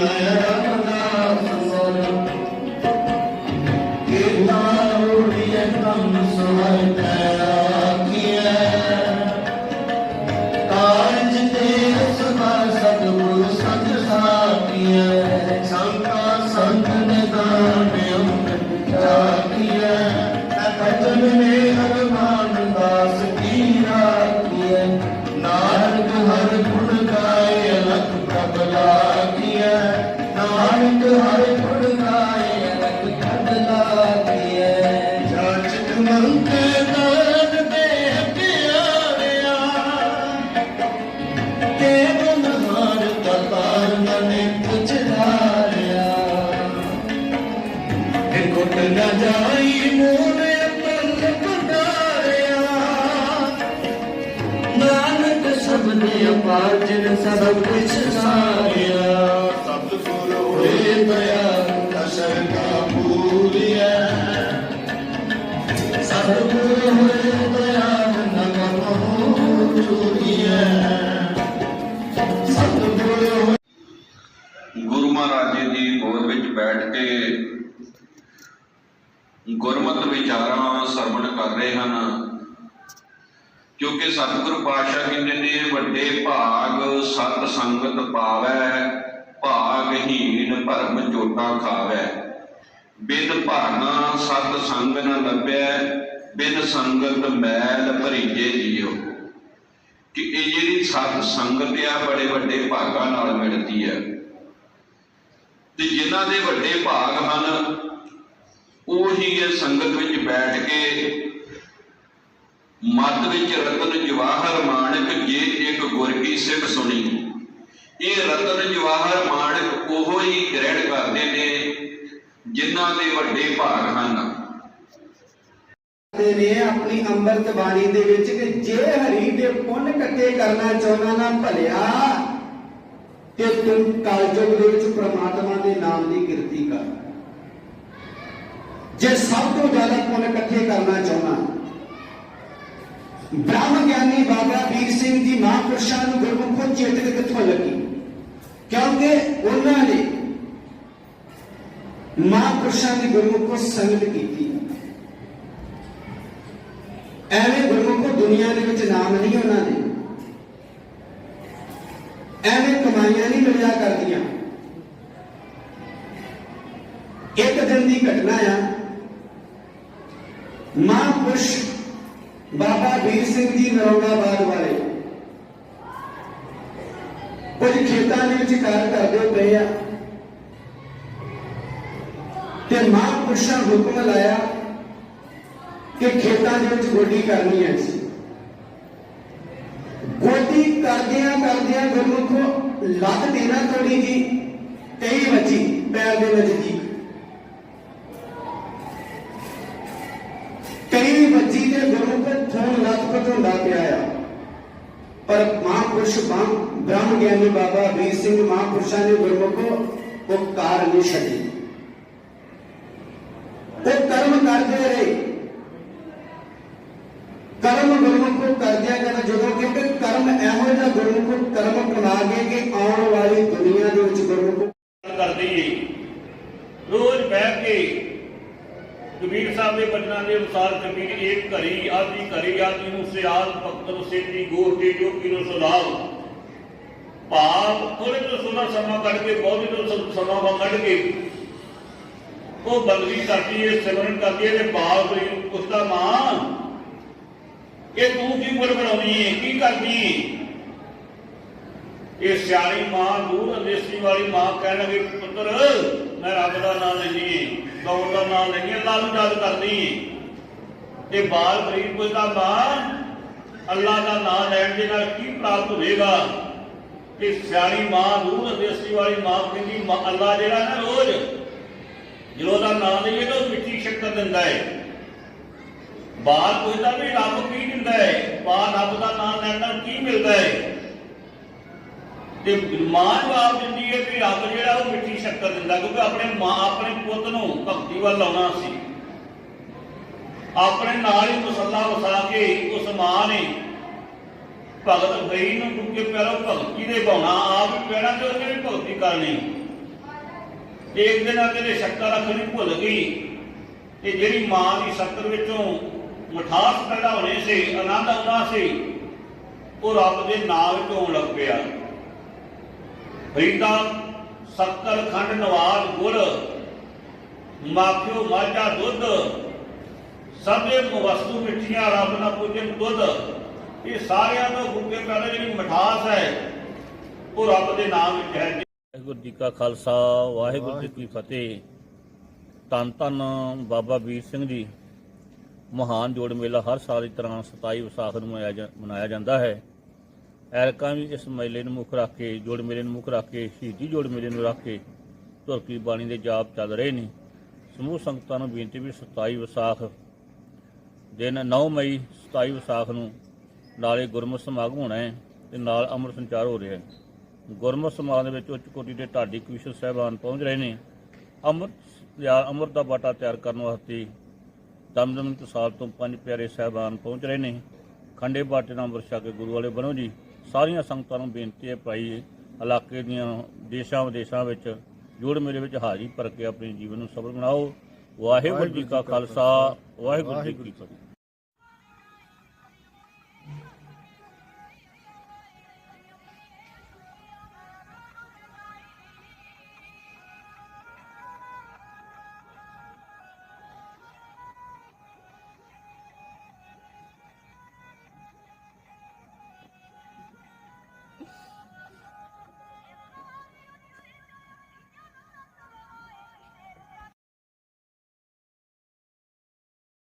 my ਗੁੱਟ ਨਾ ਜਾਈ ਮੋਰੇ ਪਲ ਪਟਾਰਿਆ ਨਾਨਕ ਸਬਦ ਅਪਾਰ ਜਿਨ ਸਭ ਕੁਛ ਸਾਰਿਆ। ਸਤਿਗੁਰ ਹੋਏ ਦਇਆ ਅਸਰ ਕਾ ਪੂਰੀਐ ਸਤਿਗੁਰ ਹੋਏ ਦਇਆਲ ਨਗਮ ਹੋ ਚੁਰੀਐ ਸਤਿਗੁਰ ਹੋਏ ਗੁਰੂ ਮਹਾਰਾਜ ਜੀ ਦੀ ਗੋਦ ਵਿੱਚ ਬੈਠ ਕੇ ਗੁਰਮਤ ਵਿਚਾਰਾਂ ਸਰਵਣ ਕਰ ਰਹੇ ਹਨ। ਕਿਉਂਕਿ ਸਤਿਗੁਰੂ ਪਾਤਸ਼ਾਹ ਕਹਿੰਦੇ ਨੇ, ਵੱਡੇ ਭਾਗ ਸਤ ਸੰਗਤ ਪਾਵੈ ਭਾਗਹੀਣ ਭਰਮ ਚੋਟਾ ਖਾਵੈ। ਬਿਨ ਭਾਨਾ ਸਤ ਸੰਗ ਨ ਲੱਭੈ, ਬਿਨ ਸੰਗਤ ਮੈਲ ਭਰੀਜੇ ਜੀਓ। ਕਿ ਇਹ ਜਿਹੜੀ ਸਤ ਸੰਗਤ ਆ, ਬੜੇ ਵੱਡੇ ਭਾਗਾਂ ਨਾਲ ਮਿਲਦੀ ਹੈ। ਤੇ ਜਿਨ੍ਹਾਂ ਦੇ ਵੱਡੇ ਭਾਗ ਹਨ ਉਹੀ ਇਹ ਸੰਗਤ ਵਿੱਚ ਬੈਠ ਕੇ ਮੱਤ ਵਿੱਚ ਰਤਨ ਜਵਾਹਰ ਮਾਣਕ ਜੇ ਇੱਕ ਗੁਰ ਕੀ ਸਿੱਖ ਸੁਣੀ। ਇਹ ਰਤਨ ਜਵਾਹਰ ਮਾਣਕ ਉਹੋ ਹੀ ਗ੍ਰਹਿਣ ਕਰਦੇ ਨੇ ਜਿਨ੍ਹਾਂ ਦੇ ਵੱਡੇ ਭਾਗ ਹਨ। ਦੇ ਨੇ ਆਪਣੀ ਅੰਮ੍ਰਿਤ ਬਾਣੀ ਦੇ ਵਿੱਚ ਕਿ ਜੇ ਹਰੀ ਦੇ ਪੁੰਨ ਇਕੱਠੇ ਕਰਨਾ ਚਾਹੁੰਦਾ ਨਾ ਭਲਿਆ, ਤੇ ਤੂੰ ਕਲਯੁਗ ਦੇ ਵਿੱਚ ਪ੍ਰਮਾਤਮਾ ਦੇ ਨਾਮ ਦੀ ਕਿਰਤੀ ਕਰ। ਜੇ ਸਭ ਤੋਂ ਜ਼ਿਆਦਾ ਪੁੰਨ ਇਕੱਠੇ ਕਰਨਾ ਚਾਹੁੰਦਾ ਬ੍ਰਹਮ ਗਿਆਨੀ ਬਾਬਾ ਵੀਰ ਸਿੰਘ ਜੀ ਮਹਾਂਪੁਰਸ਼ਾਂ ਨੂੰ ਗੁਰਮੁਖੋਂ ਚੇਤਕ ਕਿੱਥੋਂ ਲੱਗੀ? ਕਿਉਂਕਿ ਉਹਨਾਂ ਨੇ ਮਹਾਂਪੁਰਸ਼ਾਂ ਦੀ ਗੁਰਮੁਖੋਂ ਸੰਗਤ ਕੀਤੀ ਐਵੇਂ ਗੁਰਮੁਖੋ ਦੁਨੀਆ ਦੇ ਵਿੱਚ ਨਾਮ ਨਹੀਂ ਉਹਨਾਂ ਨੇ ਐਵੇਂ ਕਮਾਈਆਂ ਨਹੀਂ ਮਿਲਿਆ ਕਰਦੀਆਂ। ਇੱਕ ਦਿਨ ਦੀ ਘਟਨਾ ਆ ਮਹਾਂਪੁਰਸ਼ ਬਾਬਾ ਵੀਰ ਸਿੰਘ ਜੀ ਨਰੌਣਾਬਾਦ ਵਾਲੇ। ਕੁਝ ਖੇਤਾਂ ਦੇ ਵਿੱਚ ਕਾਰ ਕਰਦੇ ਪਏ ਆ। ਤੇ ਮਹਾਂਪੁਰਸ਼ਾਂ ਹੁਕਮ ਲਾਇਆ ਕਿ ਖੇਤਾਂ ਦੇ ਵਿੱਚ ਗੋਡੀ ਕਰਨੀ ਹੈ ਸੀ ਗੋਡੀ ਕਰਦਿਆਂ ਕਰਦਿਆਂ ਗੁਰਮੁਖੋ ਲੱਤ ਦੇਣਾ ਥੋੜੀ ਜੀ ਕਈ ਵੱਜੀ, ਪੈਰ ਦੇ ਨਜ਼ਦੀਕ। ਕਈ ਗੁਰਮੁਖੋ ਥੋੜ ਲੱਤ ਪਿਆ ਆ। ਪਰ ਮਹਾਂਪੁਰਸ਼ ਬ੍ਰਹਮ ਗਿਆਨੀ ਬਾਬਾ ਵੀਰ ਸਿੰਘ ਮਹਾਂਪੁਰਸ਼ਾਂ ਨੇ ਗੁਰਮੁਖੋ ਉਹ ਨਹੀਂ ਛੱਡੀ। ਉਹ ਕਰਮ ਕਰਦੇ ਰਹੇ। ਕਰਮ ਗੁਰਮੁਖ ਨੂੰ ਕਰਦਿਆ ਕਰਨਾ ਜਦੋਂ ਕਿਉਂਕਿ ਕਰਮ ਇਹੋ ਜਿਹਾ ਗੁਰਮੁਖ ਕਰਮ ਬਣਾ ਕੇ ਕਿ ਆਉਣ ਵਾਲੀ ਦੁਨੀਆ ਦੇ ਵਿੱਚ ਗੁਰਮੁਖ ਕਰਦੀ ਏ ਰੋਜ਼ ਬਹਿ ਕੇ ਕਬੀਰ ਸਾਹਿਬ ਦੇ ਬਚਨਾਂ ਦੇ ਅਨੁਸਾਰ ਕਬੀਰ ਏਕ ਘਰੀ ਆਦੀ ਘਰੀ ਆਦੀ ਨੂੰ ਸਿਆਲ ਭਗਤ ਸੇਤੀ, ਗੋਰ ਕੇ ਜੋ ਕੀ ਸੁਲਾਵ ਭਾਵ ਥੋੜੇ ਤੋਂ ਸੁਣਾ ਸਮਾਂ ਕੱਢ ਕੇ, ਬਹੁਤ ਤੋਂ ਸਮਾਂ ਕੱਢ ਕੇ। ਉਹ ਬੰਦਗੀ ਕਰਦੀ ਏ ਸਿਮਰਨ ਕਰਦੀ ਏ ਤੇ ਬਾਪ ਦੀ ਉਸਦਾ ਮਾਂ, ਇਹ ਤੂੰ ਕੀ ਉਮਰ ਬਣਾਉਣੀ ਏ? ਕੀ ਕਰਦੀ ਇਹ ਸਿਆਣੀ ਮਾਂ ਦੂਰ ਅੰਦੇਸੀ ਵਾਲੀ ਮਾਂ ਕਹਿਣ ਲੱਗੀ, ਪੁੱਤਰ, ਮੈਂ ਰੱਬ ਦਾ ਨਾਮ ਨਹੀਂ ਗੌਰ ਦਾ ਨਾਮ ਨਹੀਂ ਅੱਲਾ ਨੂੰ ਯਾਦ ਕਰਦੀ ਤੇ ਬਾਲ ਫਰੀਦ ਪੁੱਛਦਾ ਮਾਂ, ਅੱਲਾ ਦਾ ਨਾਮ ਲੈਣ ਦੇ ਨਾਲ ਕੀ ਪ੍ਰਾਪਤ ਹੋਵੇਗਾ? ਕਿ ਸਿਆਣੀ ਮਾਂ ਦੂਰ ਅੰਦੇਸੀ ਵਾਲੀ ਮਾਂ ਕਹਿੰਦੀ ਅੱਲਾ ਜਿਹੜਾ ਨਾ ਰੋਜ਼ ਜਦੋਂ ਦਾ ਨਾਮ ਲਈਏ ਤਾਂ ਉਹ ਮਿੱਠੀ ਦਿੰਦਾ ਹੈ ਬਾਲ ਪੁੱਛਦਾ ਵੀ ਰੱਬ ਕੀ ਦਿੰਦਾ ਹੈ ਬਾਲ ਰੱਬ ਦਾ ਨਾਮ ਲੈਣ ਨਾਲ ਕੀ ਮਿਲਦਾ ਹੈ ਤੇ ਮਾਂ ਜਵਾਬ ਦਿੰਦੀ ਹੈ ਕਿ ਰੱਬ ਜਿਹੜਾ ਉਹ ਮਿੱਠੀ ਸ਼ੱਕਰ ਦਿੰਦਾ, ਕਿਉਂਕਿ ਆਪਣੇ ਮਾਂ, ਆਪਣੇ ਪੁੱਤ ਨੂੰ ਭਗਤੀ ਵੱਲ ਲਾਉਣਾ ਸੀ। ਆਪਣੇ ਨਾਲ ਹੀ ਮਸੱਲਾ ਵਸਾ ਕੇ ਉਸ ਮਾਂ ਨੇ ਭਗਤ ਭਈ ਨੂੰ ਡੁੱਕੇ ਪੈਰੋਂ ਭਗਤੀ ਦੇ ਭਾਉਣਾ, ਆਪ ਹੀ ਪੈਣਾ ਤੇ ਉਹਨੇ ਵੀ ਭਗਤੀ ਕਰਨੀ। ਇੱਕ ਦਿਨ ਆ ਸ਼ੱਕਰ ਰੱਖਣੀ ਭੁੱਲ ਗਈ। ਤੇ ਜਿਹੜੀ ਮਾਂ ਦੀ ਸ਼ੱਕਰ ਵਿੱਚੋਂ ਮਠਾਸ ਪੈਦਾ ਹੋਣੀ ਸੀ, ਆਨੰਦ ਆਉਣਾ ਸੀ, ਉਹ ਰੱਬ ਦੇ ਨਾਮ ਵਿੱਚ ਹੋਣ ਲੱਗ ਪਿਆ। ਫਰੀਦਾ ਸ਼ੱਕਰ ਖੰਡ ਨਵਾਜ ਗੁਰ, ਮਾਖਿਓ ਮਾਝਾ ਦੁੱਧ, ਸਭੇ ਵਸਤੂ ਮਿੱਠੀਆਂ ਰੱਬ ਨਾ ਪੂਜਨ ਦੁੱਧ। ਇਹ ਸਾਰਿਆਂ ਦਾ ਗੁੱਗੇ ਪੈਦਾ ਜਿਹੜੀ ਮਠਾਸ ਹੈ, ਉਹ ਰੱਬ ਦੇ ਨਾਮ ਵਿੱਚ ਹੈ। ਵਾਹਿਗੁਰੂ ਜੀ ਕਾ ਖਾਲਸਾ, ਵਾਹਿਗੁਰੂ ਜੀ ਕੀ ਫਤਿਹ। ਧੰਨ ਧੰਨ ਬਾਬਾ ਵੀਰ ਸਿੰਘ ਜੀ। ਮਹਾਨ ਜੋੜ ਮੇਲਾ ਹਰ ਸਾਲ ਦੀ ਤਰ੍ਹਾਂ 27 ਵਿਸਾਖ ਨੂੰ ਮਨਾਇਆ ਮਨਾਇਆ ਜਾਂਦਾ ਹੈ। ਐਰਕਾਂ ਵੀ ਇਸ ਮੇਲੇ ਨੂੰ ਮੁੱਖ ਰੱਖ ਕੇ, ਜੋੜ ਮੇਲੇ ਨੂੰ ਮੁੱਖ ਰੱਖ ਕੇ, ਸ਼ਹੀਦੀ ਜੋੜ ਮੇਲੇ ਨੂੰ ਰੱਖ ਕੇ ਧੁਰਕੀ ਬਾਣੀ ਦੇ ਜਾਪ ਚੱਲ ਰਹੇ ਨੇ। ਸਮੂਹ ਸੰਗਤਾਂ ਨੂੰ ਬੇਨਤੀ ਵੀ 27 ਵਿਸਾਖ, ਦਿਨ 9 ਮਈ 27 ਵਿਸਾਖ ਨੂੰ ਨਾਲੇ ਗੁਰਮਤਿ ਸਮਾਗਮ ਹੋਣਾ ਹੈ ਤੇ ਨਾਲ ਅੰਮ੍ਰਿਤ ਸੰਚਾਰ ਹੋ ਰਿਹਾ ਹੈ। ਗੁਰਮਤਿ ਸਮਾਗਮ ਦੇ ਵਿੱਚ ਉੱਚ ਕੋਟੀ ਦੇ ਢਾਡੀ ਕਵਿਸ਼ਰ ਸਾਹਿਬਾਨ ਪਹੁੰਚ ਰਹੇ ਨੇ। ਅੰਮ੍ਰਿਤ ਜਾਂ ਅੰਮ੍ਰਿਤ ਦਾ ਬਾਟਾ ਤਿਆਰ ਕਰਨ ਵਾਸਤੇ ਦਮਦਮ ਤਸਾਲ ਤੋਂ ਪੰਜ ਪਿਆਰੇ ਸਾਹਿਬਾਨ ਪਹੁੰਚ ਰਹੇ ਨੇ। ਖੰਡੇ ਬਾਟੇ ਨਾਲ ਅੰਮ੍ਰਿਤ ਛਕ ਕੇ ਗੁਰੂ ਵਾਲੇ ਬਣੋ ਜੀ। ਸਾਰੀਆਂ ਸੰਗਤਾਂ ਨੂੰ ਬੇਨਤੀ ਹੈ ਭਾਈ ਇਲਾਕੇ ਦੀਆਂ ਦੇਸ਼ਾਂ ਵਿਦੇਸ਼ਾਂ ਵਿੱਚ ਜੋੜ ਮੇਲੇ ਵਿੱਚ ਹਾਜ਼ਰੀ ਭਰ ਕੇ ਆਪਣੇ ਜੀਵਨ ਨੂੰ ਸਫਲ ਬਣਾਓ। ਵਾਹਿਗੁਰੂ ਜੀ ਕਾ ਖਾਲਸਾ ਵਾਹਿਗੁਰੂ ਜੀ ਕੀ ਫਤਿਹ।